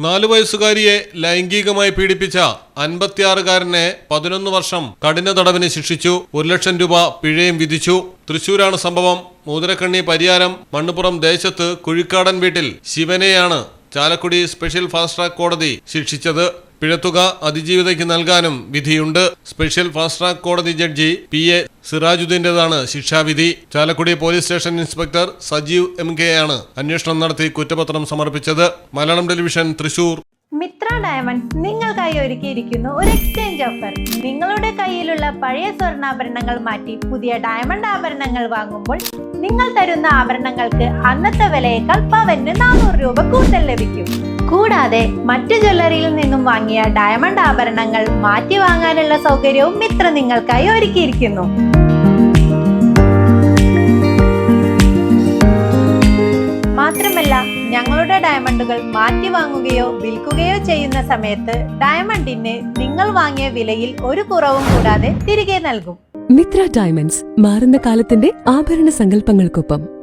നാലു വയസ്സുകാരിയെ ലൈംഗികമായി പീഡിപ്പിച്ച അൻപത്തിയാറുകാരനെ പതിനൊന്ന് വർഷം കഠിന തടവിന് ശിക്ഷിച്ചു ഒരു ലക്ഷം രൂപ പിഴയും വിധിച്ചു. തൃശൂരാണ് സംഭവം. മൂതിരക്കണ്ണി പരിയാരം മണ്ണുപുറം ദേശത്ത് കുഴിക്കാടൻ വീട്ടിൽ ശിവനെയാണ് ചാലക്കുടി സ്പെഷ്യൽ ഫാസ്റ്റ് ട്രാക്ക് കോടതി ശിക്ഷിച്ചത്. പിഴത്തുക അതിജീവിതയ്ക്ക് നൽകാനും വിധിയുണ്ട്. സ്പെഷ്യൽ ഫാസ്റ്റ് ട്രാക്ക് കോടതി ജഡ്ജി പി എ സിറാജുദ്ദീന്റേതാണ് ശിക്ഷാവിധി. Chalakudy police station inspector Sajeev M കെയാണ് അന്വേഷണം നടത്തി കുറ്റപത്രം സമർപ്പിച്ചത്. മലയാളം ടെലിവിഷൻ തൃശൂർ. മിത്ര ഡയമണ്ട്സ് നിങ്ങൾക്കായി ഒരുക്കിയിരിക്കുന്നു ഒരു എക്സ്ചേഞ്ച് ഓഫർ. നിങ്ങളുടെ കയ്യിലുള്ള പഴയ സ്വർണാഭരണങ്ങൾ മാറ്റി പുതിയ ഡയമണ്ട് ആഭരണങ്ങൾ വാങ്ങുമ്പോൾ നിങ്ങൾ തരുന്ന ആഭരണങ്ങൾക്ക് അന്നത്തെ വിലയേക്കാൾ പവന് നാനൂറ് രൂപ കൂടുതൽ ലഭിക്കും. കൂടാതെ മറ്റു ജ്വല്ലറിയിൽ നിന്നും വാങ്ങിയ ഡയമണ്ട് ആഭരണങ്ങൾ മാറ്റി വാങ്ങാനുള്ള സൗകര്യവും മിത്ര നിങ്ങൾക്കായി ഒരുക്കിയിരിക്കുന്നു. മാത്രമല്ല ഞങ്ങളുടെ ഡയമണ്ടുകൾ മാറ്റി വാങ്ങുകയോ വിൽക്കുകയോ ചെയ്യുന്ന സമയത്ത് ഡയമണ്ടിന് നിങ്ങൾ വാങ്ങിയ വിലയിൽ ഒരു കുറവും കൂടാതെ തിരികെ നൽകും. മിത്ര ഡയമണ്ട്സ് മാറുന്ന കാലത്തിന്റെ ആഭരണ സങ്കല്പങ്ങൾക്കൊപ്പം